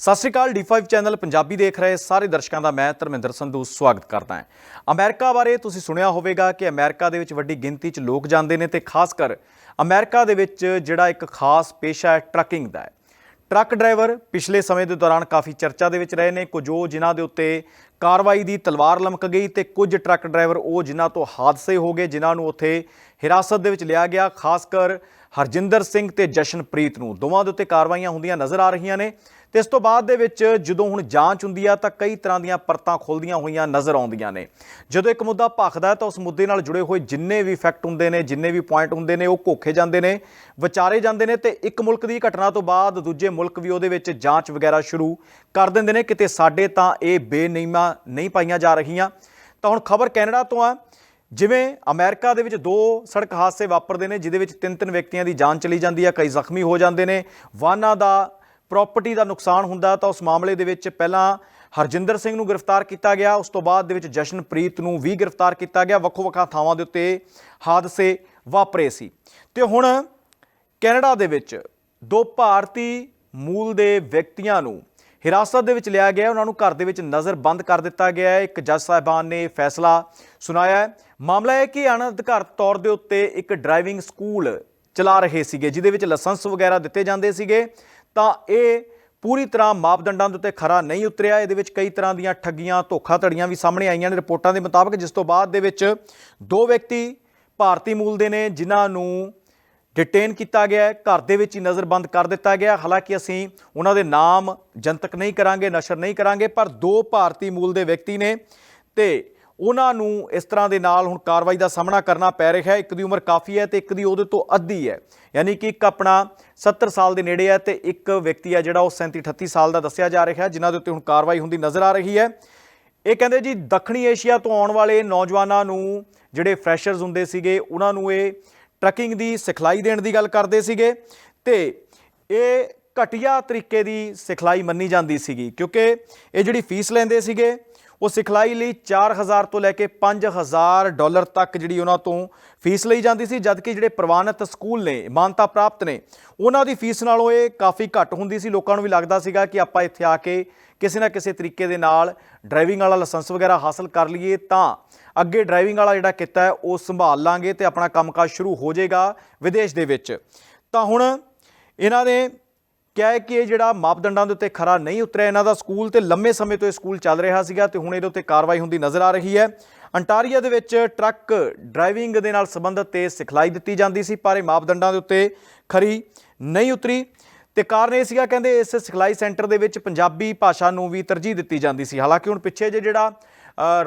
ਸਤਿ ਸ਼੍ਰੀ ਅਕਾਲ D5 channel Punjabi ਦੇਖ ਰਹੇ ਸਾਰੇ ਦਰਸ਼ਕਾਂ ਦਾ ਮੈਂ ਧਰਮਿੰਦਰ ਸੰਧੂ ਸਵਾਗਤ ਕਰਦਾ ਹਾਂ। ਅਮਰੀਕਾ ਬਾਰੇ ਤੁਸੀਂ ਸੁਣਿਆ ਹੋਵੇਗਾ ਕਿ ਅਮਰੀਕਾ ਦੇ ਵਿੱਚ ਵੱਡੀ ਗਿਣਤੀ 'ਚ ਲੋਕ ਜਾਂਦੇ ਨੇ ਤੇ ਖਾਸ ਕਰ ਅਮਰੀਕਾ ਦੇ ਵਿੱਚ ਜਿਹੜਾ ਇੱਕ ਖਾਸ ਪੇਸ਼ਾ ਹੈ ਟਰੱਕਿੰਗ ਦਾ ਹੈ। ਟਰੱਕ ਡਰਾਈਵਰ ਪਿਛਲੇ ਸਮੇਂ ਦੇ ਦੌਰਾਨ ਕਾਫੀ ਚਰਚਾ ਦੇ ਵਿੱਚ ਰਹੇ ਨੇ, ਕੁਝ ਉਹ ਜਿਨ੍ਹਾਂ ਦੇ ਉੱਤੇ ਕਾਰਵਾਈ ਦੀ ਤਲਵਾਰ ਲਮਕ ਗਈ ਤੇ ਕੁਝ ਟਰੱਕ ਡਰਾਈਵਰ ਉਹ ਜਿਨ੍ਹਾਂ ਤੋਂ ਹਾਦਸੇ ਹੋ ਗਏ, ਜਿਨ੍ਹਾਂ ਨੂੰ ਉੱਥੇ ਹਿਰਾਸਤ ਦੇ ਵਿੱਚ ਲਿਆ ਗਿਆ, ਖਾਸ ਕਰ ਹਰਜਿੰਦਰ ਸਿੰਘ ਤੇ ਜਸ਼ਨਪ੍ਰੀਤ ਨੂੰ ਦੋਵਾਂ ਦੇ ਉੱਤੇ ਕਾਰਵਾਈਆਂ ਹੁੰਦੀਆਂ ਨਜ਼ਰ ਆ ਰਹੀਆਂ ਨੇ। ਤੇ ਇਸ ਤੋਂ ਬਾਅਦ ਦੇ ਵਿੱਚ ਜਦੋਂ ਹੁਣ ਜਾਂਚ ਹੁੰਦੀ ਆ ਤਾਂ ਕਈ ਤਰ੍ਹਾਂ ਦੀਆਂ ਪਰਤਾਂ ਖੁੱਲਦੀਆਂ ਹੋਈਆਂ ਨਜ਼ਰ ਆਉਂਦੀਆਂ ਨੇ। ਜਦੋਂ ਇੱਕ ਮੁੱਦਾ ਭਖਦਾ ਤਾਂ ਉਸ ਮੁੱਦੇ ਨਾਲ ਜੁੜੇ ਹੋਏ ਜਿੰਨੇ ਵੀ ਫੈਕਟ ਹੁੰਦੇ ਨੇ, ਜਿੰਨੇ ਵੀ ਪੁਆਇੰਟ ਹੁੰਦੇ ਨੇ, ਉਹ ਘੋਖੇ ਜਾਂਦੇ ਨੇ, ਵਿਚਾਰੇ ਜਾਂਦੇ ਨੇ ਤੇ ਇੱਕ ਮੁਲਕ ਦੀ ਘਟਨਾ ਤੋਂ ਬਾਅਦ ਦੂਜੇ ਮੁਲਕ ਵੀ ਉਹਦੇ ਵਿੱਚ ਜਾਂਚ ਵਗੈਰਾ ਸ਼ੁਰੂ ਕਰ ਦਿੰਦੇ ਨੇ। ਕਿਤੇ ਸਾਡੇ ਤਾਂ ਇਹ ਬੇਨਿਯਮਾਂ ਨਹੀਂ ਪਾਈਆਂ ਜਾ ਰਹੀਆਂ। ਤਾਂ ਹੁਣ ਖਬਰ ਕੈਨੇਡਾ ਤੋਂ ਆ। ਜਿਵੇਂ ਅਮਰੀਕਾ ਦੇ ਵਿੱਚ ਦੋ ਸੜਕ ਹਾਦਸੇ ਵਾਪਰਦੇ ਨੇ, ਜਿਹਦੇ ਵਿੱਚ ਤਿੰਨ ਤਿੰਨ ਵਿਅਕਤੀਆਂ ਦੀ ਜਾਨ ਚਲੀ ਜਾਂਦੀ ਹੈ, ਕਈ ਜ਼ਖਮੀ ਹੋ ਜਾਂਦੇ ਨੇ। ਵਾਹਨਾਂ ਦਾ ਪ੍ਰਾਪਰਟੀ ਦਾ ਨੁਕਸਾਨ ਹੁੰਦਾ ਤਾਂ ਉਸ ਮਾਮਲੇ ਦੇ ਵਿੱਚ ਪਹਿਲਾਂ ਹਰਜਿੰਦਰ ਸਿੰਘ ਨੂੰ ਗ੍ਰਿਫਤਾਰ ਕੀਤਾ ਗਿਆ, ਉਸ ਤੋਂ ਬਾਅਦ ਦੇ ਵਿੱਚ ਜਸ਼ਨਪ੍ਰੀਤ ਨੂੰ ਵੀ ਗ੍ਰਿਫਤਾਰ ਕੀਤਾ ਗਿਆ। ਵੱਖੋ ਵੱਖਾ ਥਾਵਾਂ ਦੇ ਉੱਤੇ ਹਾਦਸੇ ਵਾਪਰੇ ਸੀ। ਤੇ ਹੁਣ ਕੈਨੇਡਾ ਦੇ ਵਿੱਚ ਦੋ ਭਾਰਤੀ ਮੂਲ ਦੇ ਵਿਅਕਤੀਆਂ ਨੂੰ ਹਿਰਾਸਤ ਦੇ ਵਿੱਚ ਲਿਆ ਗਿਆ ਉਹਨਾਂ ਨੂੰ ਘਰ ਦੇ ਵਿੱਚ ਨਜ਼ਰਬੰਦ ਕਰ ਦਿੱਤਾ ਗਿਆ ਹੈ। ਇੱਕ ਜੱਜ ਸਾਹਿਬਾਨ ਨੇ ਫੈਸਲਾ ਸੁਣਾਇਆ ਮਾਮਲਾ ਹੈ ਕਿ ਅਣਅਧਿਕਾਰਤ ਤੌਰ ਦੇ ਉੱਤੇ ਇੱਕ ਡਰਾਈਵਿੰਗ ਸਕੂਲ ਚਲਾ ਰਹੇ ਸੀਗੇ, ਜਿਹਦੇ ਵਿੱਚ ਲਾਇਸੈਂਸ ਵਗੈਰਾ ਦਿੱਤੇ ਜਾਂਦੇ ਸੀਗੇ। ਤਾਂ ਇਹ ਪੂਰੀ ਤਰ੍ਹਾਂ ਮਾਪਦੰਡਾਂ ਦੇ ਉੱਤੇ ਖਰਾ ਨਹੀਂ ਉਤਰਿਆ। ਇਹਦੇ ਵਿੱਚ ਕਈ ਤਰ੍ਹਾਂ ਦੀਆਂ ਠੱਗੀਆਂ, ਧੋਖਾਧੜੀਆਂ ਵੀ ਸਾਹਮਣੇ ਆਈਆਂ ਨੇ। ਰਿਪੋਰਟਾਂ ਦੇ ਮੁਤਾਬਕ ਜਿਸ ਤੋਂ ਬਾਅਦ ਦੇ ਵਿੱਚ ਦੋ ਵਿਅਕਤੀ ਭਾਰਤੀ ਮੂਲ ਦੇ ਨੇ, ਜਿਨ੍ਹਾਂ ਨੂੰ ਡਿਟੇਨ ਕੀਤਾ ਗਿਆ ਹੈ, ਘਰ ਦੇ ਵਿੱਚ ਹੀ ਨਜ਼ਰਬੰਦ ਕਰ ਦਿੱਤਾ ਗਿਆ ਹਾਲਾਂਕਿ ਅਸੀਂ ਉਹਨਾਂ ਦੇ ਨਾਮ ਜਨਤਕ ਨਹੀਂ ਕਰਾਂਗੇ, ਨਸ਼ਰ ਨਹੀਂ ਕਰਾਂਗੇ, ਪਰ ਦੋ ਭਾਰਤੀ ਮੂਲ ਦੇ ਵਿਅਕਤੀ ਨੇ ਤੇ ਉਹਨਾਂ ਨੂੰ ਇਸ ਤਰ੍ਹਾਂ ਦੇ ਨਾਲ ਹੁਣ ਕਾਰਵਾਈ ਦਾ ਸਾਹਮਣਾ ਕਰਨਾ ਪੈ ਰਿਹਾ ਹੈ। ਇੱਕ ਦੀ ਉਮਰ ਕਾਫੀ ਹੈ ਤੇ ਇੱਕ ਦੀ ਉਹਦੇ ਤੋਂ ਅੱਧੀ ਹੈ। ਯਾਨੀ ਕਿ ਇੱਕ ਆਪਣਾ 70 ਸਾਲ ਦੇ ਨੇੜੇ ਹੈ ਤੇ ਇੱਕ ਵਿਅਕਤੀ ਹੈ ਜਿਹੜਾ ਉਹ 37 38 ਸਾਲ ਦਾ ਦੱਸਿਆ ਜਾ ਰਿਹਾ ਹੈ, ਜਿਨ੍ਹਾਂ ਦੇ ਉੱਤੇ ਹੁਣ ਕਾਰਵਾਈ ਹੁੰਦੀ ਨਜ਼ਰ ਆ ਰਹੀ ਹੈ। ਇਹ ਕਹਿੰਦੇ ਜੀ, ਦੱਖਣੀ ਏਸ਼ੀਆ ਤੋਂ ਆਉਣ ਵਾਲੇ ਨੌਜਵਾਨਾਂ ਨੂੰ ਜਿਹੜੇ ਫਰੈਸ਼ਰਸ ਹੁੰਦੇ ਸੀਗੇ, ਉਹਨਾਂ ਨੂੰ ਇਹ ਟਰੱਕਿੰਗ ਦੀ ਸਿਖਲਾਈ ਦੇਣ ਦੀ ਗੱਲ ਕਰਦੇ ਸੀਗੇ ਤੇ ਇਹ ਘਟੀਆ ਤਰੀਕੇ ਦੀ ਸਿਖਲਾਈ ਮੰਨੀ ਜਾਂਦੀ ਸੀਗੀ, ਕਿਉਂਕਿ ਇਹ ਜਿਹੜੀ ਫੀਸ ਲੈਂਦੇ ਸੀਗੇ, ਉਹ ਸਿਖਲਾਈ ਲਈ 4000 ਤੋਂ ਲੈ ਕੇ 5000 ਡਾਲਰ ਤੱਕ ਜਿਹੜੀ ਉਹਨਾਂ ਤੋਂ ਫੀਸ ਲਈ ਜਾਂਦੀ ਸੀ, ਜਦਕਿ ਜਿਹੜੇ ਪ੍ਰਵਾਨਿਤ ਸਕੂਲ ਨੇ, ਮਾਨਤਾ ਪ੍ਰਾਪਤ ਨੇ, ਉਹਨਾਂ ਦੀ ਫੀਸ ਨਾਲੋਂ ਇਹ ਕਾਫੀ ਘੱਟ ਹੁੰਦੀ ਸੀ। ਲੋਕਾਂ ਨੂੰ ਵੀ ਲੱਗਦਾ ਸੀਗਾ ਕਿ ਆਪਾਂ ਇੱਥੇ ਆ ਕੇ ਕਿਸੇ ਨਾ ਕਿਸੇ ਤਰੀਕੇ ਦੇ ਨਾਲ ਡਰਾਈਵਿੰਗ ਵਾਲਾ ਲਾਇਸੈਂਸ ਵਗੈਰਾ ਹਾਸਲ ਕਰ ਲਈਏ ਤਾਂ ਅੱਗੇ ਡਰਾਈਵਿੰਗ ਵਾਲਾ ਜਿਹੜਾ ਕਿੱਤਾ ਹੈ, ਉਹ ਸੰਭਾਲ ਲਾਂਗੇ ਤੇ ਆਪਣਾ ਕੰਮਕਾਜ ਸ਼ੁਰੂ ਹੋ ਜਾਏਗਾ ਵਿਦੇਸ਼ ਦੇ ਵਿੱਚ। ਤਾਂ ਹੁਣ ਇਹਨਾਂ ਨੇ ਕਿਹਾ ਕਿ ਇਹ ਜਿਹੜਾ ਮਾਪਦੰਡਾਂ ਦੇ ਉੱਤੇ ਖਰਾ ਨਹੀਂ ਉਤਰਿਆ, ਇਹਨਾਂ ਦਾ ਸਕੂਲ ਤੇ ਲੰਮੇ ਸਮੇਂ ਤੋਂ ਇਹ ਸਕੂਲ ਚੱਲ ਰਿਹਾ ਸੀਗਾ ਤੇ ਹੁਣ ਇਹਦੇ ਉੱਤੇ ਕਾਰਵਾਈ ਹੁੰਦੀ ਨਜ਼ਰ ਆ ਰਹੀ ਹੈ। ਅੰਟਾਰੀਆ ਦੇ ਵਿੱਚ ਟਰੱਕ ਡਰਾਈਵਿੰਗ ਦੇ ਨਾਲ ਸੰਬੰਧਿਤ ਤੇ ਸਿਖਲਾਈ ਦਿੱਤੀ ਜਾਂਦੀ ਸੀ, ਪਰ ਇਹ ਮਾਪਦੰਡਾਂ ਦੇ ਉੱਤੇ ਖਰੀ ਨਹੀਂ ਉਤਰੀ। ਤੇ ਕਾਰਨ ਇਹ ਸੀਗਾ, ਕਹਿੰਦੇ ਇਸ ਸਿਖਲਾਈ ਸੈਂਟਰ ਦੇ ਵਿੱਚ ਪੰਜਾਬੀ ਭਾਸ਼ਾ ਨੂੰ ਵੀ ਤਰਜੀਹ ਦਿੱਤੀ ਜਾਂਦੀ ਸੀ। ਹਾਲਾਂਕਿ ਹੁਣ ਪਿੱਛੇ ਜੇ ਜਿਹੜਾ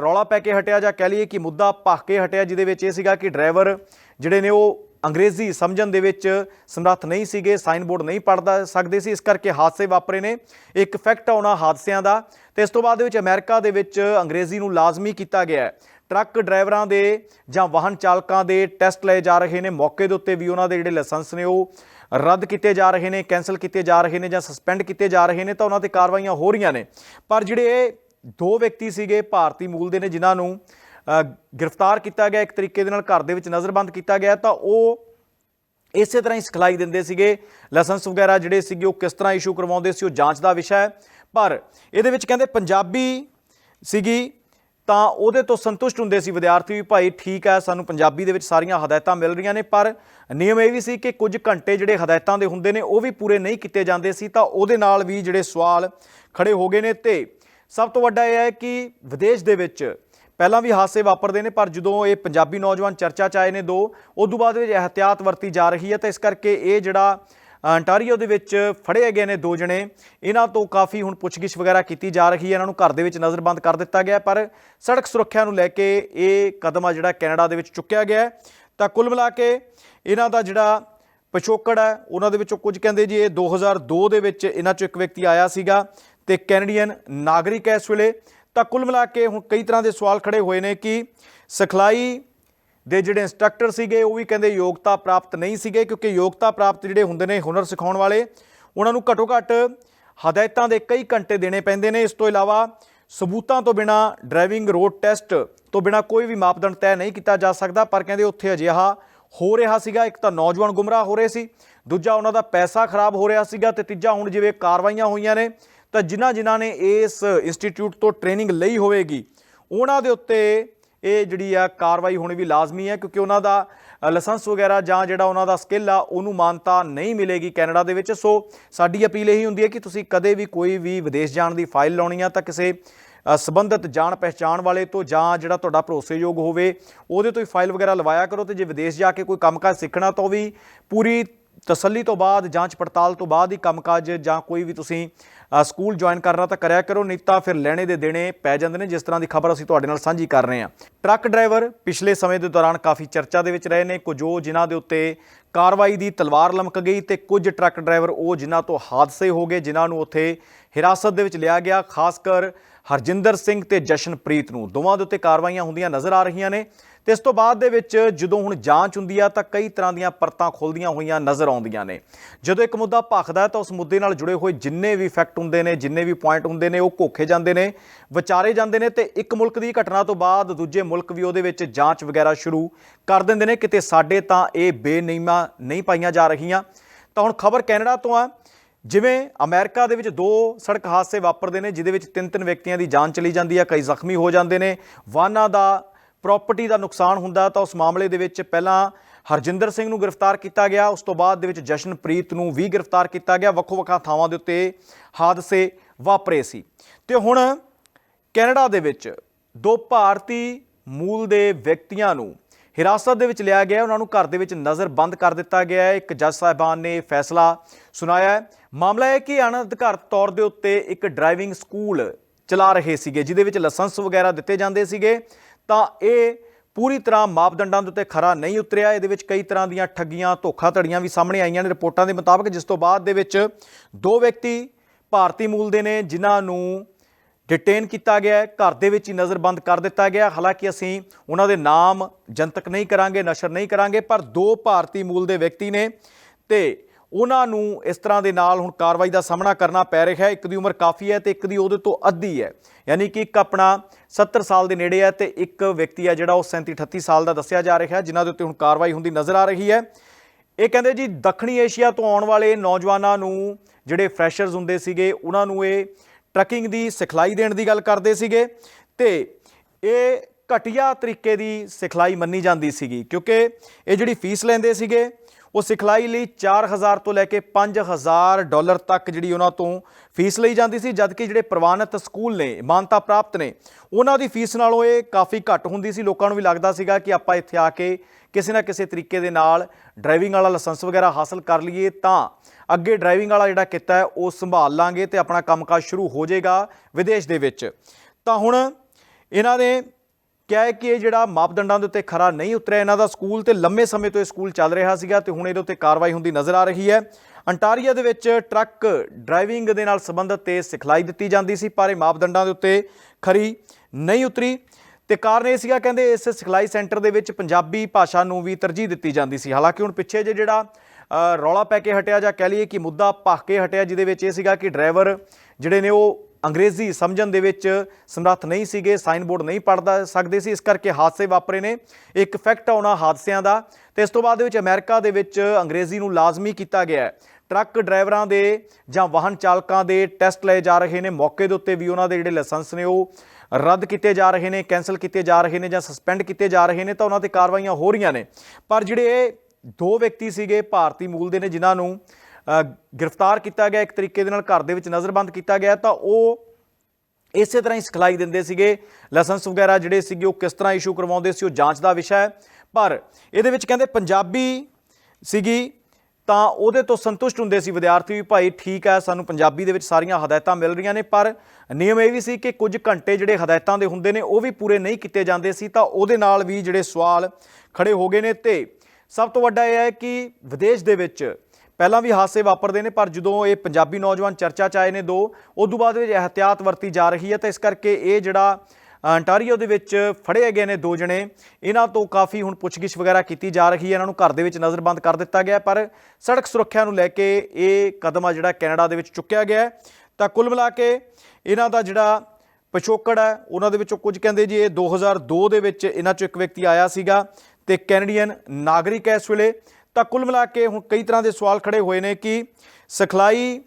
ਰੌਲਾ ਪੈ ਕੇ ਹਟਿਆ ਜਾਂ ਕਹਿ ਲਈਏ ਕਿ ਮੁੱਦਾ ਭਖ ਕੇ ਹਟਿਆ, ਜਿਹਦੇ ਵਿੱਚ ਇਹ ਸੀਗਾ ਕਿ ਡਰਾਈਵਰ ਜਿਹੜੇ ਨੇ ਉਹ ਅੰਗਰੇਜ਼ੀ ਸਮਝਣ ਦੇ ਵਿੱਚ ਸਮਰੱਥ ਨਹੀਂ ਸੀਗੇ ਸਾਈਨ ਬੋਰਡ ਨਹੀਂ ਪੜ੍ਹਦਾ ਸਕਦੇ ਸੀ। ਇਸ ਕਰਕੇ ਹਾਦਸੇ ਵਾਪਰੇ ਨੇ। ਇੱਕ ਫੈਕਟ ਆਉਣਾ ਹਾਦਸਿਆਂ ਦਾ। ਤੇ ਇਸ ਤੋਂ ਬਾਅਦ ਦੇ ਵਿੱਚ ਅਮਰੀਕਾ ਦੇ ਵਿੱਚ ਅੰਗਰੇਜ਼ੀ ਨੂੰ ਲਾਜ਼ਮੀ ਕੀਤਾ ਗਿਆ ਹੈ। ਟਰੱਕ ਡਰਾਈਵਰਾਂ ਦੇ ਜਾਂ ਵਾਹਨ ਚਾਲਕਾਂ ਦੇ ਟੈਸਟ ਲਏ ਜਾ ਰਹੇ ਨੇ। ਮੌਕੇ ਦੇ ਉੱਤੇ ਵੀ ਉਹਨਾਂ ਦੇ ਜਿਹੜੇ ਲਾਇਸੈਂਸ ਨੇ, ਉਹ ਰੱਦ ਕੀਤੇ ਜਾ ਰਹੇ ਨੇ ਕੈਨਸਲ ਕੀਤੇ ਜਾ ਰਹੇ ਨੇ ਜਾਂ ਸਸਪੈਂਡ ਕੀਤੇ ਜਾ ਰਹੇ ਨੇ ਤਾਂ ਉਹਨਾਂ ਤੇ ਕਾਰਵਾਈਆਂ ਹੋ ਰਹੀਆਂ ਨੇ। ਪਰ ਜਿਹੜੇ ਇਹ ਦੋ ਵਿਅਕਤੀ ਸੀਗੇ ਭਾਰਤੀ ਮੂਲ ਦੇ ਨੇ, ਜਿਨ੍ਹਾਂ ਨੂੰ ਗ੍ਰਿਫਤਾਰ ਕੀਤਾ ਗਿਆ, ਇੱਕ ਤਰੀਕੇ ਦੇ ਨਾਲ ਘਰ ਦੇ ਵਿੱਚ ਨਜ਼ਰਬੰਦ ਕੀਤਾ ਗਿਆ, ਤਾਂ ਉਹ ਇਸੇ ਤਰ੍ਹਾਂ ਹੀ ਸਿਖਲਾਈ ਦਿੰਦੇ ਸੀਗੇ। ਲਾਇਸੈਂਸ ਵਗੈਰਾ ਜਿਹੜੇ ਸੀਗੇ, ਉਹ ਕਿਸ ਤਰ੍ਹਾਂ ਇਸ਼ੂ ਕਰਵਾਉਂਦੇ ਸੀ, ਉਹ ਜਾਂਚ ਦਾ ਵਿਸ਼ਾ ਹੈ। ਪਰ ਇਹਦੇ ਵਿੱਚ ਕਹਿੰਦੇ ਪੰਜਾਬੀ ਸੀਗੀ ਤਾਂ ਉਹਦੇ ਤੋਂ ਸੰਤੁਸ਼ਟ ਹੁੰਦੇ ਸੀ ਵਿਦਿਆਰਥੀ ਵੀ ਭਾਈ ਠੀਕ ਹੈ, ਸਾਨੂੰ ਪੰਜਾਬੀ ਦੇ ਵਿੱਚ ਸਾਰੀਆਂ ਹਦਾਇਤਾਂ ਮਿਲ ਰਹੀਆਂ ਨੇ, ਪਰ ਨਿਯਮ ਇਹ ਵੀ ਸੀ ਕਿ ਕੁਝ ਘੰਟੇ ਜਿਹੜੇ ਹਦਾਇਤਾਂ ਦੇ ਹੁੰਦੇ ਨੇ, ਉਹ ਵੀ ਪੂਰੇ ਨਹੀਂ ਕੀਤੇ ਜਾਂਦੇ ਸੀ, ਤਾਂ ਉਹਦੇ ਨਾਲ ਵੀ ਜਿਹੜੇ ਸਵਾਲ ਖੜੇ ਹੋ ਗਏ ਨੇ। ਤੇ ਸਭ ਤੋਂ ਵੱਡਾ ਇਹ ਹੈ ਕਿ ਵਿਦੇਸ਼ ਦੇ ਵਿੱਚ ਪਹਿਲਾਂ ਵੀ ਹਾਦਸੇ ਵਾਪਰਦੇ ਨੇ, ਪਰ ਜਦੋਂ ਇਹ ਪੰਜਾਬੀ ਨੌਜਵਾਨ ਚਰਚਾ ਚ ਆਏ ਨੇ ਦੋ, ਉਦੋਂ ਬਾਅਦ ਵਿੱਚ ਇਹਤਿਆਤ ਵਰਤੀ ਜਾ ਰਹੀ ਹੈ। ਤਾਂ ਇਸ ਕਰਕੇ ਇਹ ਜਿਹੜਾ ਅੰਟਾਰੀਓ ਦੇ ਵਿੱਚ ਫੜੇ ਗਏ ਨੇ ਦੋ ਜਣੇ। ਇਹਨਾਂ ਤੋਂ ਕਾਫੀ ਹੁਣ ਪੁੱਛਗਿੱਛ ਵਗੈਰਾ ਕੀਤੀ ਜਾ ਰਹੀ ਹੈ। ਇਹਨਾਂ ਨੂੰ ਘਰ ਦੇ ਵਿੱਚ ਨਜ਼ਰਬੰਦ ਕਰ ਦਿੱਤਾ ਗਿਆ ਪਰ ਸੜਕ ਸੁਰੱਖਿਆ ਨੂੰ ਲੈ ਕੇ ਇਹ ਕਦਮ ਆ ਜਿਹੜਾ ਕੈਨੇਡਾ ਦੇ ਵਿੱਚ ਚੁੱਕਿਆ ਗਿਆ ਤਾਂ ਕੁੱਲ ਮਿਲਾ ਕੇ ਇਹਨਾਂ ਦਾ ਜਿਹੜਾ ਪਿਛੋਕੜ ਹੈ, ਉਹਨਾਂ ਦੇ ਵਿੱਚੋਂ ਕੁਝ ਕਹਿੰਦੇ ਜੀ ਇਹ 2002 ਦੇ ਵਿੱਚ ਇਹਨਾਂ ਚੋਂ ਇੱਕ ਵਿਅਕਤੀ ਆਇਆ ਸੀਗਾ ਤੇ ਕੈਨੇਡੀਅਨ ਨਾਗਰਿਕ ਹੈ ਇਸ ਵੇਲੇ। ਤਾਂ ਕੁੱਲ ਮਿਲਾ ਕੇ ਹੁਣ ਕਈ ਤਰ੍ਹਾਂ ਦੇ ਸਵਾਲ ਖੜੇ ਹੋਏ ਨੇ ਕਿ ਸਿਖਲਾਈ ਦੇ ਜਿਹੜੇ ਇੰਸਟ੍ਰਕਟਰ ਸੀਗੇ, ਉਹ ਵੀ ਕਹਿੰਦੇ ਯੋਗਤਾ ਪ੍ਰਾਪਤ ਨਹੀਂ ਸੀਗੇ, ਕਿਉਂਕਿ ਯੋਗਤਾ ਪ੍ਰਾਪਤ ਜਿਹੜੇ ਹੁੰਦੇ ਨੇ ਹੁਨਰ ਸਿਖਾਉਣ ਵਾਲੇ, ਉਹਨਾਂ ਨੂੰ ਘੱਟੋ ਘੱਟ ਹਦਾਇਤਾਂ ਦੇ ਕਈ ਘੰਟੇ ਦੇਣੇ ਪੈਂਦੇ ਨੇ। ਇਸ ਤੋਂ ਇਲਾਵਾ ਸਬੂਤਾਂ ਤੋਂ ਬਿਨਾ ਡਰਾਈਵਿੰਗ ਰੋਡ ਟੈਸਟ ਤੋਂ ਬਿਨਾ ਕੋਈ ਵੀ ਮਾਪਦੰਡ ਤੈਅ ਨਹੀਂ ਕੀਤਾ ਜਾ ਸਕਦਾ, ਪਰ ਕਹਿੰਦੇ ਉੱਥੇ ਅਜਿਹਾ ਹੋ ਰਿਹਾ ਸੀਗਾ। ਇੱਕ ਤਾਂ ਨੌਜਵਾਨ ਗੁੰਮਰਾਹ ਹੋ ਰਹੇ ਸੀ, ਦੂਜਾ ਉਹਨਾਂ ਦਾ ਪੈਸਾ ਖਰਾਬ ਹੋ ਰਿਹਾ ਸੀਗਾ ਤੇ ਤੀਜਾ ਹੁਣ ਜਿਵੇਂ ਕਾਰਵਾਈਆਂ ਹੋਈਆਂ ਨੇ, ਤਾਂ ਜਿਨ੍ਹਾਂ ਜਿਨ੍ਹਾਂ ਨੇ ਇਸ ਇੰਸਟੀਚਿਊਟ ਤੋਂ ਟ੍ਰੇਨਿੰਗ ਲਈ ਹੋਵੇਗੀ, ਉਹਨਾਂ ਦੇ ਉੱਤੇ ਇਹ ਜਿਹੜੀ ਆ ਕਾਰਵਾਈ ਹੋਣੀ ਵੀ ਲਾਜ਼ਮੀ ਹੈ ਕਿਉਂਕਿ ਉਹਨਾਂ ਦਾ ਲਾਇਸੈਂਸ ਵਗੈਰਾ ਜਾਂ ਜਿਹੜਾ ਉਹਨਾਂ ਦਾ ਸਕਿੱਲ ਆ ਉਹਨੂੰ ਮਾਨਤਾ ਨਹੀਂ ਮਿਲੇਗੀ ਕੈਨੇਡਾ ਦੇ ਵਿੱਚ। ਸੋ ਸਾਡੀ ਅਪੀਲ ਇਹੀ ਹੁੰਦੀ ਹੈ ਕਿ ਤੁਸੀਂ ਕਦੇ ਵੀ ਕੋਈ ਵੀ ਵਿਦੇਸ਼ ਜਾਣ ਦੀ ਫਾਈਲ ਲਾਉਣੀ ਆ ਤਾਂ ਕਿਸੇ ਅ, ਸੰਬੰਧਿਤ ਜਾਣ ਪਹਿਚਾਣ ਵਾਲੇ ਤੋਂ ਜਾਂ ਜਿਹੜਾ ਤੁਹਾਡਾ ਭਰੋਸੇਯੋਗ ਹੋਵੇ ਉਹਦੇ ਤੋਂ ਹੀ ਫਾਈਲ ਵਗੈਰਾ ਲਵਾਇਆ ਕਰੋ ਤੇ ਜੇ ਵਿਦੇਸ਼ ਜਾ ਕੇ ਕੋਈ ਕੰਮਕਾਜ ਸਿੱਖਣਾ ਤਾਂ ਉਹ ਵੀ ਪੂਰੀ ਤਸੱਲੀ ਤੋਂ ਬਾਅਦ ਜਾਂਚ ਪੜਤਾਲ ਤੋਂ ਬਾਅਦ ਹੀ ਕੰਮਕਾਜ ਜਾਂ ਕੋਈ ਵੀ ਤੁਸੀਂ ਸਕੂਲ ਜੁਆਇਨ ਕਰਨਾ ਤਾਂ ਕਰਿਆ ਕਰੋ, ਨਹੀਂ ਤਾਂ ਫਿਰ ਲੈਣੇ ਦੇ ਦੇਣੇ ਪੈ ਜਾਂਦੇ ਨੇ, ਜਿਸ ਤਰ੍ਹਾਂ ਦੀ ਖਬਰ ਅਸੀਂ ਤੁਹਾਡੇ ਨਾਲ ਸਾਂਝੀ ਕਰ ਰਹੇ ਹਾਂ। ਟਰੱਕ ਡਰਾਈਵਰ ਪਿਛਲੇ ਸਮੇਂ ਦੇ ਦੌਰਾਨ ਕਾਫੀ ਚਰਚਾ ਦੇ ਵਿੱਚ ਰਹੇ ਨੇ, ਕੁਝ ਉਹ ਜਿਨ੍ਹਾਂ ਦੇ ਉੱਤੇ ਕਾਰਵਾਈ ਦੀ ਤਲਵਾਰ ਲਮਕ ਗਈ ਤੇ ਕੁਝ ਟਰੱਕ ਡਰਾਈਵਰ ਉਹ ਜਿਨ੍ਹਾਂ ਤੋਂ ਹਾਦਸੇ ਹੋ ਗਏ, ਜਿਨ੍ਹਾਂ ਨੂੰ ਉੱਥੇ ਹਿਰਾਸਤ ਦੇ ਵਿੱਚ ਲਿਆ ਗਿਆ, ਖਾਸ ਕਰ ਹਰਜਿੰਦਰ ਸਿੰਘ ਤੇ ਜਸ਼ਨਪ੍ਰੀਤ ਨੂੰ। ਦੋਵਾਂ ਦੇ ਉੱਤੇ ਕਾਰਵਾਈਆਂ ਹੁੰਦੀਆਂ ਨਜ਼ਰ ਆ ਰਹੀਆਂ ਨੇ। ਤੇ ਇਸ ਤੋਂ ਬਾਅਦ ਦੇ ਵਿੱਚ ਜਦੋਂ ਹੁਣ ਜਾਂਚ ਹੁੰਦੀ ਆ ਤਾਂ ਕਈ ਤਰ੍ਹਾਂ ਦੀਆਂ ਪਰਤਾਂ ਖੁੱਲਦੀਆਂ ਹੋਈਆਂ ਨਜ਼ਰ ਆਉਂਦੀਆਂ ਨੇ। ਜਦੋਂ ਇੱਕ ਮੁੱਦਾ ਭਖਦਾ ਤਾਂ ਉਸ ਮੁੱਦੇ ਨਾਲ ਜੁੜੇ ਹੋਏ ਜਿੰਨੇ ਵੀ ਫੈਕਟ ਹੁੰਦੇ ਨੇ, ਜਿੰਨੇ ਵੀ ਪੁਆਇੰਟ ਹੁੰਦੇ ਨੇ, ਉਹ ਘੋਖੇ ਜਾਂਦੇ ਨੇ, ਵਿਚਾਰੇ ਜਾਂਦੇ ਨੇ ਤੇ ਇੱਕ ਮੁਲਕ ਦੀ ਘਟਨਾ ਤੋਂ ਬਾਅਦ ਦੂਜੇ ਮੁਲਕ ਵੀ ਉਹਦੇ ਵਿੱਚ ਜਾਂਚ ਵਗੈਰਾ ਸ਼ੁਰੂ ਕਰ ਦਿੰਦੇ ਨੇ। ਕਿਤੇ ਸਾਡੇ ਤਾਂ ਇਹ ਬੇਨਿਯਮਾਂ ਨਹੀਂ ਪਾਈਆਂ ਜਾ ਰਹੀਆਂ। ਤਾਂ ਹੁਣ ਖਬਰ ਕੈਨੇਡਾ ਤੋਂ ਆ। ਜਿਵੇਂ ਅਮਰੀਕਾ ਦੇ ਵਿੱਚ ਦੋ ਸੜਕ ਹਾਦਸੇ ਵਾਪਰਦੇ ਨੇ, ਜਿਹਦੇ ਵਿੱਚ ਤਿੰਨ ਤਿੰਨ ਵਿਅਕਤੀਆਂ ਦੀ ਜਾਨ ਚਲੀ ਜਾਂਦੀ ਹੈ ਕਈ ਜ਼ਖਮੀ ਹੋ ਜਾਂਦੇ ਨੇ। ਵਾਹਨਾਂ ਦਾ ਪ੍ਰਾਪਰਟੀ ਦਾ ਨੁਕਸਾਨ ਹੁੰਦਾ ਤਾਂ ਉਸ ਮਾਮਲੇ ਦੇ ਵਿੱਚ ਪਹਿਲਾਂ ਹਰਜਿੰਦਰ ਸਿੰਘ ਨੂੰ ਗ੍ਰਿਫਤਾਰ ਕੀਤਾ ਗਿਆ, ਉਸ ਤੋਂ ਬਾਅਦ ਦੇ ਵਿੱਚ ਜਸ਼ਨਪ੍ਰੀਤ ਨੂੰ ਵੀ ਗ੍ਰਿਫਤਾਰ ਕੀਤਾ ਗਿਆ। ਵੱਖੋ ਵੱਖਾ ਥਾਵਾਂ ਦੇ ਉੱਤੇ ਹਾਦਸੇ ਵਾਪਰੇ ਸੀ। ਤੇ ਹੁਣ ਕੈਨੇਡਾ ਦੇ ਵਿੱਚ ਦੋ ਭਾਰਤੀ ਮੂਲ ਦੇ ਵਿਅਕਤੀਆਂ ਨੂੰ ਹਿਰਾਸਤ ਦੇ ਵਿੱਚ ਲਿਆ ਗਿਆ ਉਹਨਾਂ ਨੂੰ ਘਰ ਦੇ ਵਿੱਚ ਨਜ਼ਰਬੰਦ ਕਰ ਦਿੱਤਾ ਗਿਆ ਹੈ। ਇੱਕ ਜੱਜ ਸਾਹਿਬਾਨ ਨੇ ਫੈਸਲਾ ਸੁਣਾਇਆ ਮਾਮਲਾ ਹੈ ਕਿ ਅਣਅਧਿਕਾਰਤ ਤੌਰ ਦੇ ਉੱਤੇ ਇੱਕ ਡਰਾਈਵਿੰਗ ਸਕੂਲ ਚਲਾ ਰਹੇ ਸੀਗੇ, ਜਿਹਦੇ ਵਿੱਚ ਲਾਇਸੈਂਸ ਵਗੈਰਾ ਦਿੱਤੇ ਜਾਂਦੇ ਸੀਗੇ। ਤਾਂ ਇਹ ਪੂਰੀ ਤਰ੍ਹਾਂ ਮਾਪਦੰਡਾਂ ਦੇ ਉੱਤੇ ਖਰਾ ਨਹੀਂ ਉਤਰਿਆ। ਇਹਦੇ ਵਿੱਚ ਕਈ ਤਰ੍ਹਾਂ ਦੀਆਂ ਠੱਗੀਆਂ, ਧੋਖਾਧੜੀਆਂ ਵੀ ਸਾਹਮਣੇ ਆਈਆਂ ਨੇ। ਰਿਪੋਰਟਾਂ ਦੇ ਮੁਤਾਬਕ ਜਿਸ ਤੋਂ ਬਾਅਦ ਦੇ ਵਿੱਚ ਦੋ ਵਿਅਕਤੀ ਭਾਰਤੀ ਮੂਲ ਦੇ ਨੇ, ਜਿਨ੍ਹਾਂ ਨੂੰ ਡਿਟੇਨ ਕੀਤਾ ਗਿਆ ਹੈ। ਘਰ ਦੇ ਵਿੱਚ ਹੀ ਨਜ਼ਰਬੰਦ ਕਰ ਦਿੱਤਾ ਗਿਆ। ਹਾਲਾਂਕਿ ਅਸੀਂ ਉਹਨਾਂ ਦੇ ਨਾਮ ਜਨਤਕ ਨਹੀਂ ਕਰਾਂਗੇ, ਨਸ਼ਰ ਨਹੀਂ ਕਰਾਂਗੇ, ਪਰ ਦੋ ਭਾਰਤੀ ਮੂਲ ਦੇ ਵਿਅਕਤੀ ਨੇ ਤੇ ਉਹਨਾਂ ਨੂੰ ਇਸ ਤਰ੍ਹਾਂ ਦੇ ਨਾਲ ਹੁਣ ਕਾਰਵਾਈ ਦਾ ਸਾਹਮਣਾ ਕਰਨਾ ਪੈ ਰਿਹਾ ਹੈ। ਇੱਕ ਦੀ ਉਮਰ ਕਾਫੀ ਹੈ ਤੇ ਇੱਕ ਦੀ ਉਹਦੇ ਤੋਂ ਅੱਧੀ ਹੈ। ਯਾਨੀ ਕਿ ਇੱਕ ਆਪਣਾ 70 ਸਾਲ ਦੇ ਨੇੜੇ ਹੈ ਤੇ ਇੱਕ ਵਿਅਕਤੀ ਹੈ ਜਿਹੜਾ ਉਹ 37 38 ਸਾਲ ਦਾ ਦੱਸਿਆ ਜਾ ਰਿਹਾ ਹੈ, ਜਿਨ੍ਹਾਂ ਦੇ ਉੱਤੇ ਹੁਣ ਕਾਰਵਾਈ ਹੁੰਦੀ ਨਜ਼ਰ ਆ ਰਹੀ ਹੈ। ਇਹ ਕਹਿੰਦੇ ਜੀ, ਦੱਖਣੀ ਏਸ਼ੀਆ ਤੋਂ ਆਉਣ ਵਾਲੇ ਨੌਜਵਾਨਾਂ ਨੂੰ ਜਿਹੜੇ ਫਰੈਸ਼ਰਸ ਹੁੰਦੇ ਸੀਗੇ, ਉਹਨਾਂ ਨੂੰ ਇਹ ਟਰੱਕਿੰਗ ਦੀ ਸਿਖਲਾਈ ਦੇਣ ਦੀ ਗੱਲ ਕਰਦੇ ਸੀਗੇ ਤੇ ਇਹ ਘਟੀਆ ਤਰੀਕੇ ਦੀ ਸਿਖਲਾਈ ਮੰਨੀ ਜਾਂਦੀ ਸੀਗੀ, ਕਿਉਂਕਿ ਇਹ ਜਿਹੜੀ ਫੀਸ ਲੈਂਦੇ ਸੀਗੇ ਉਹ ਸਿਖਲਾਈ ਲਈ 4000 ਤੋਂ ਲੈ ਕੇ 5000 ਡਾਲਰ ਤੱਕ ਜਿਹੜੀ ਉਹਨਾਂ ਤੋਂ ਫੀਸ ਲਈ ਜਾਂਦੀ ਸੀ, ਜਦਕਿ ਜਿਹੜੇ ਪ੍ਰਵਾਨਿਤ ਸਕੂਲ ਨੇ, ਮਾਨਤਾ ਪ੍ਰਾਪਤ ਨੇ, ਉਹਨਾਂ ਦੀ ਫੀਸ ਨਾਲੋਂ ਇਹ ਕਾਫੀ ਘੱਟ ਹੁੰਦੀ ਸੀ। ਲੋਕਾਂ ਨੂੰ ਵੀ ਲੱਗਦਾ ਸੀਗਾ ਕਿ ਆਪਾਂ ਇੱਥੇ ਆ ਕੇ ਕਿਸੇ ਨਾ ਕਿਸੇ ਤਰੀਕੇ ਦੇ ਨਾਲ ਡਰਾਈਵਿੰਗ ਵਾਲਾ ਲਾਇਸੈਂਸ ਵਗੈਰਾ ਹਾਸਲ ਕਰ ਲਈਏ, ਤਾਂ ਅੱਗੇ ਡਰਾਈਵਿੰਗ ਵਾਲਾ ਜਿਹੜਾ ਕਿੱਤਾ ਹੈ, ਉਹ ਸੰਭਾਲ ਲਾਂਗੇ ਤੇ ਆਪਣਾ ਕੰਮਕਾਜ ਸ਼ੁਰੂ ਹੋ ਜਾਏਗਾ ਵਿਦੇਸ਼ ਦੇ ਵਿੱਚ। ਤਾਂ ਹੁਣ ਇਹਨਾਂ ਨੇ ਕਿਹਾ ਹੈ ਕਿ ਇਹ ਜਿਹੜਾ ਮਾਪਦੰਡਾਂ ਦੇ ਉੱਤੇ ਖਰਾ ਨਹੀਂ ਉਤਰਿਆ, ਇਹਨਾਂ ਦਾ ਸਕੂਲ ਤੇ ਲੰਮੇ ਸਮੇਂ ਤੋਂ ਇਹ ਸਕੂਲ ਚੱਲ ਰਿਹਾ ਸੀਗਾ ਤੇ ਹੁਣ ਇਹਦੇ ਉੱਤੇ ਕਾਰਵਾਈ ਹੁੰਦੀ ਨਜ਼ਰ ਆ ਰਹੀ ਹੈ। ਅੰਟਾਰੀਆ ਦੇ ਵਿੱਚ ਟਰੱਕ ਡਰਾਈਵਿੰਗ ਦੇ ਨਾਲ ਸੰਬੰਧਿਤ ਤੇ ਸਿਖਲਾਈ ਦਿੱਤੀ ਜਾਂਦੀ ਸੀ, ਪਰ ਇਹ ਮਾਪਦੰਡਾਂ ਦੇ ਉੱਤੇ ਖਰੀ ਨਹੀਂ ਉਤਰੀ। ਤੇ ਕਾਰਨ ਇਹ ਸੀਗਾ, ਕਹਿੰਦੇ ਇਸ ਸਿਖਲਾਈ ਸੈਂਟਰ ਦੇ ਵਿੱਚ ਪੰਜਾਬੀ ਭਾਸ਼ਾ ਨੂੰ ਵੀ ਤਰਜੀਹ ਦਿੱਤੀ ਜਾਂਦੀ ਸੀ। ਹਾਲਾਂਕਿ ਹੁਣ ਪਿੱਛੇ ਜੇ ਜਿਹੜਾ ਰੌਲਾ ਪੈ ਕੇ ਹਟਿਆ ਜਾਂ ਕਹਿ ਲਈਏ ਕਿ ਮੁੱਦਾ ਭਖ ਕੇ ਹਟਿਆ, ਜਿਹਦੇ ਵਿੱਚ ਇਹ ਸੀਗਾ ਕਿ ਡਰਾਈਵਰ ਜਿਹੜੇ ਨੇ ਉਹ ਅੰਗਰੇਜ਼ੀ ਸਮਝਣ ਦੇ ਵਿੱਚ ਸਮਰੱਥ ਨਹੀਂ ਸੀਗੇ ਸਾਈਨ ਬੋਰਡ ਨਹੀਂ ਪੜ੍ਹਦਾ ਸਕਦੇ ਸੀ, ਇਸ ਕਰਕੇ ਹਾਦਸੇ ਵਾਪਰੇ ਨੇ। ਇੱਕ ਫੈਕਟ ਆ ਉਹਨਾਂ ਹਾਦਸਿਆਂ ਦਾ, ਤੇ ਇਸ ਤੋਂ ਬਾਅਦ ਦੇ ਵਿੱਚ ਅਮਰੀਕਾ ਦੇ ਵਿੱਚ ਅੰਗਰੇਜ਼ੀ ਨੂੰ ਲਾਜ਼ਮੀ ਕੀਤਾ ਗਿਆ ਹੈ। ਟਰੱਕ ਡਰਾਈਵਰਾਂ ਦੇ ਜਾਂ ਵਾਹਨ ਚਾਲਕਾਂ ਦੇ ਟੈਸਟ ਲਏ ਜਾ ਰਹੇ ਨੇ। ਮੌਕੇ ਦੇ ਉੱਤੇ ਵੀ ਉਹਨਾਂ ਦੇ ਜਿਹੜੇ ਲਾਇਸੈਂਸ ਨੇ, ਉਹ ਰੱਦ ਕੀਤੇ ਜਾ ਰਹੇ ਨੇ ਕੈਨਸਲ ਕੀਤੇ ਜਾ ਰਹੇ ਨੇ ਜਾਂ ਸਸਪੈਂਡ ਕੀਤੇ ਜਾ ਰਹੇ ਨੇ, ਤਾਂ ਉਹਨਾਂ ਤੇ ਕਾਰਵਾਈਆਂ ਹੋ ਰਹੀਆਂ ਨੇ। ਪਰ ਜਿਹੜੇ ਦੋ ਵਿਅਕਤੀ ਸੀਗੇ, ਭਾਰਤੀ ਮੂਲ ਦੇ ਨੇ, ਜਿਨ੍ਹਾਂ ਨੂੰ ਗ੍ਰਿਫਤਾਰ ਕੀਤਾ ਗਿਆ, ਇੱਕ ਤਰੀਕੇ ਦੇ ਨਾਲ ਘਰ ਦੇ ਵਿੱਚ ਨਜ਼ਰਬੰਦ ਕੀਤਾ ਗਿਆ, ਤਾਂ ਉਹ ਇਸੇ ਤਰ੍ਹਾਂ ਹੀ ਸਿਖਲਾਈ ਦਿੰਦੇ ਸੀਗੇ। ਲਾਇਸੈਂਸ ਵਗੈਰਾ ਜਿਹੜੇ ਸੀਗੇ, ਉਹ ਕਿਸ ਤਰ੍ਹਾਂ ਇਸ਼ੂ ਕਰਵਾਉਂਦੇ ਸੀ, ਉਹ ਜਾਂਚ ਦਾ ਵਿਸ਼ਾ ਹੈ। ਪਰ ਇਹਦੇ ਵਿੱਚ ਕਹਿੰਦੇ ਪੰਜਾਬੀ ਸੀਗੀ, ਤਾਂ ਉਹਦੇ ਤੋਂ ਸੰਤੁਸ਼ਟ ਹੁੰਦੇ ਸੀ ਵਿਦਿਆਰਥੀ ਵੀ, ਭਾਈ ਠੀਕ ਹੈ, ਸਾਨੂੰ ਪੰਜਾਬੀ ਦੇ ਵਿੱਚ ਸਾਰੀਆਂ ਹਦਾਇਤਾਂ ਮਿਲ ਰਹੀਆਂ ਨੇ। ਪਰ ਨਿਯਮ ਇਹ ਵੀ ਸੀ ਕਿ ਕੁਝ ਘੰਟੇ ਜਿਹੜੇ ਹਦਾਇਤਾਂ ਦੇ ਹੁੰਦੇ ਨੇ, ਉਹ ਵੀ ਪੂਰੇ ਨਹੀਂ ਕੀਤੇ ਜਾਂਦੇ ਸੀ। ਤਾਂ ਉਹਦੇ ਨਾਲ ਵੀ ਜਿਹੜੇ ਸਵਾਲ ਖੜੇ ਹੋ ਗਏ ਨੇ। ਤੇ ਸਭ ਤੋਂ ਵੱਡਾ ਇਹ ਹੈ ਕਿ ਵਿਦੇਸ਼ ਦੇ ਵਿੱਚ ਪਹਿਲਾਂ ਵੀ ਹਾਦਸੇ ਵਾਪਰਦੇ ਨੇ, ਪਰ ਜਦੋਂ ਇਹ ਪੰਜਾਬੀ ਨੌਜਵਾਨ ਚਰਚਾ ਚ ਆਏ ਨੇ ਦੋ, ਉਦੋਂ ਬਾਅਦ ਵਿੱਚ ਇਹਤਿਆਤ ਵਰਤੀ ਜਾ ਰਹੀ ਹੈ ਤਾਂ ਇਸ ਕਰਕੇ ਇਹ ਜਿਹੜਾ ਅੰਟਾਰੀਓ ਦੇ ਵਿੱਚ ਫੜੇ ਗਏ ਨੇ ਦੋ ਜਣੇ, ਇਹਨਾਂ ਤੋਂ ਕਾਫੀ ਹੁਣ ਪੁੱਛਗਿੱਛ ਵਗੈਰਾ ਕੀਤੀ ਜਾ ਰਹੀ ਹੈ। ਇਹਨਾਂ ਨੂੰ ਘਰ ਦੇ ਵਿੱਚ ਨਜ਼ਰਬੰਦ ਕਰ ਦਿੱਤਾ ਗਿਆ ਪਰ ਸੜਕ ਸੁਰੱਖਿਆ ਨੂੰ ਲੈ ਕੇ ਇਹ ਕਦਮ ਆ ਜਿਹੜਾ ਕੈਨੇਡਾ ਦੇ ਵਿੱਚ ਚੁੱਕਿਆ ਗਿਆ ਤਾਂ ਕੁੱਲ ਮਿਲਾ ਕੇ ਇਹਨਾਂ ਦਾ ਜਿਹੜਾ ਪਿਛੋਕੜ ਹੈ, ਉਹਨਾਂ ਦੇ ਵਿੱਚੋਂ ਕੁਝ ਕਹਿੰਦੇ ਜੀ ਇਹ 2002 ਦੇ ਵਿੱਚ ਇਹਨਾਂ ਚੋਂ ਇੱਕ ਵਿਅਕਤੀ ਆਇਆ ਸੀਗਾ ਤੇ ਕੈਨੇਡੀਅਨ ਨਾਗਰਿਕ ਹੈ ਇਸ ਵੇਲੇ। ਤਾਂ ਕੁੱਲ ਮਿਲਾ ਕੇ ਹੁਣ ਕਈ ਤਰ੍ਹਾਂ ਦੇ ਸਵਾਲ ਖੜੇ ਹੋਏ ਨੇ ਕਿ ਸਿਖਲਾਈ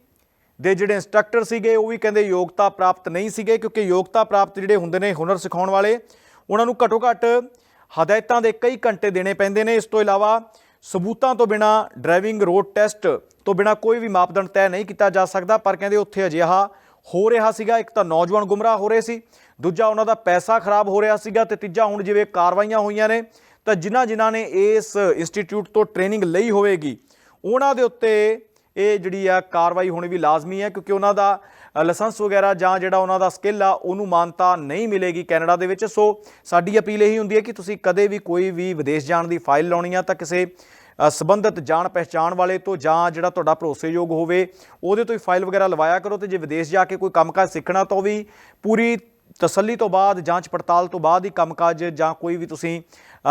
ਦੇ ਜਿਹੜੇ ਇੰਸਟ੍ਰਕਟਰ ਸੀਗੇ, ਉਹ ਵੀ ਕਹਿੰਦੇ ਯੋਗਤਾ ਪ੍ਰਾਪਤ ਨਹੀਂ ਸੀਗੇ, ਕਿਉਂਕਿ ਯੋਗਤਾ ਪ੍ਰਾਪਤ ਜਿਹੜੇ ਹੁੰਦੇ ਨੇ ਹੁਨਰ ਸਿਖਾਉਣ ਵਾਲੇ, ਉਹਨਾਂ ਨੂੰ ਘੱਟੋ ਘੱਟ ਹਦਾਇਤਾਂ ਦੇ ਕਈ ਘੰਟੇ ਦੇਣੇ ਪੈਂਦੇ ਨੇ। ਇਸ ਤੋਂ ਇਲਾਵਾ ਸਬੂਤਾਂ ਤੋਂ ਬਿਨਾ ਡਰਾਈਵਿੰਗ ਰੋਡ ਟੈਸਟ ਤੋਂ ਬਿਨਾ ਕੋਈ ਵੀ ਮਾਪਦੰਡ ਤੈਅ ਨਹੀਂ ਕੀਤਾ ਜਾ ਸਕਦਾ, ਪਰ ਕਹਿੰਦੇ ਉੱਥੇ ਅਜਿਹਾ ਹੋ ਰਿਹਾ ਸੀਗਾ। ਇੱਕ ਤਾਂ ਨੌਜਵਾਨ ਗੁੰਮਰਾਹ ਹੋ ਰਹੇ ਸੀ, ਦੂਜਾ ਉਹਨਾਂ ਦਾ ਪੈਸਾ ਖਰਾਬ ਹੋ ਰਿਹਾ ਸੀਗਾ ਤੇ ਤੀਜਾ ਹੁਣ ਜਿਵੇਂ ਕਾਰਵਾਈਆਂ ਹੋਈਆਂ ਨੇ ਤਾਂ ਜਿਨ੍ਹਾਂ ਜਿਨ੍ਹਾਂ ਨੇ ਇਸ ਇੰਸਟੀਚਿਊਟ ਤੋਂ ਟ੍ਰੇਨਿੰਗ ਲਈ ਹੋਵੇਗੀ ਉਹਨਾਂ ਦੇ ਉੱਤੇ ਇਹ ਜਿਹੜੀ ਆ ਕਾਰਵਾਈ ਹੋਣੀ ਵੀ ਲਾਜ਼ਮੀ ਹੈ ਕਿਉਂਕਿ ਉਹਨਾਂ ਦਾ ਲਾਇਸੈਂਸ ਵਗੈਰਾ ਜਾਂ ਜਿਹੜਾ ਉਹਨਾਂ ਦਾ ਸਕਿੱਲ ਆ ਉਹਨੂੰ ਮਾਨਤਾ ਨਹੀਂ ਮਿਲੇਗੀ ਕੈਨੇਡਾ ਦੇ ਵਿੱਚ। ਸੋ ਸਾਡੀ ਅਪੀਲ ਇਹੀ ਹੁੰਦੀ ਹੈ ਕਿ ਤੁਸੀਂ ਕਦੇ ਵੀ ਕੋਈ ਵੀ ਵਿਦੇਸ਼ ਜਾਣ ਦੀ ਫਾਈਲ ਲਾਉਣੀ ਆ ਤਾਂ ਕਿਸੇ ਅ, ਸੰਬੰਧਿਤ ਜਾਣ ਪਹਿਚਾਣ ਵਾਲੇ ਤੋਂ ਜਾਂ ਜਿਹੜਾ ਤੁਹਾਡਾ ਭਰੋਸੇਯੋਗ ਹੋਵੇ ਉਹਦੇ ਤੋਂ ਹੀ ਫਾਈਲ ਵਗੈਰਾ ਲਵਾਇਆ ਕਰੋ ਤੇ ਜੇ ਵਿਦੇਸ਼ ਜਾ ਕੇ ਕੋਈ ਕੰਮਕਾਜ ਸਿੱਖਣਾ ਤਾਂ ਉਹ ਵੀ ਪੂਰੀ ਤਸੱਲੀ ਤੋਂ ਬਾਅਦ ਜਾਂਚ ਪੜਤਾਲ ਤੋਂ ਬਾਅਦ ਹੀ ਕੰਮਕਾਜ ਜਾਂ ਕੋਈ ਵੀ ਤੁਸੀਂ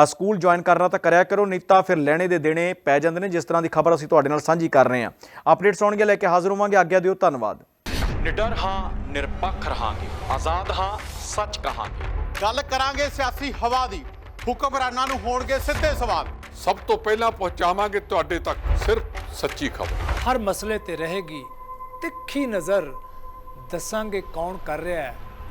ਸਕੂਲ ਜੁਆਇਨ ਕਰਨਾ ਤਾਂ ਕਰਿਆ ਕਰੋ ਨਹੀਂ ਤਾਂ ਫਿਰ ਲੈਣੇ ਦੇ ਦੇਣੇ ਪੈ ਜਾਂਦੇ ਨੇ ਜਿਸ ਤਰ੍ਹਾਂ ਦੀ ਖਬਰ ਅਸੀਂ ਤੁਹਾਡੇ ਨਾਲ ਸਾਂਝੀ ਕਰ ਰਹੇ ਹਾਂ। ਅਪਡੇਟਸ ਆਉਣਗੇ ਲੈ ਕੇ ਹਾਜ਼ਰ ਹੋਵਾਂਗੇ ਆਗਿਆ ਦਿਓ ਧੰਨਵਾਦ। ਨਿਡਰ ਹਾਂ ਨਿਰਪੱਖ ਰਹਾਂਗੇ ਆਜ਼ਾਦ ਹਾਂ ਸੱਚ ਕਹਾਂਗੇ। ਗੱਲ ਕਰਾਂਗੇ ਸਿਆਸੀ ਹਵਾ ਦੀ ਹੁਕਮਰਾਨਾਂ ਨੂੰ ਹੋਣਗੇ ਸਿੱਧੇ ਸਵਾਲ। ਸਭ ਤੋਂ ਪਹਿਲਾਂ ਪਹੁੰਚਾਵਾਂਗੇ ਤੁਹਾਡੇ ਤੱਕ ਸਿਰਫ ਸੱਚੀ ਖਬਰ। ਹਰ ਮਸਲੇ ਤੇ ਰਹੇਗੀ ਤਿੱਖੀ ਨਜ਼ਰ ਦੱਸਾਂਗੇ ਕੌਣ ਕਰ ਰਿਹਾ ਹੈ।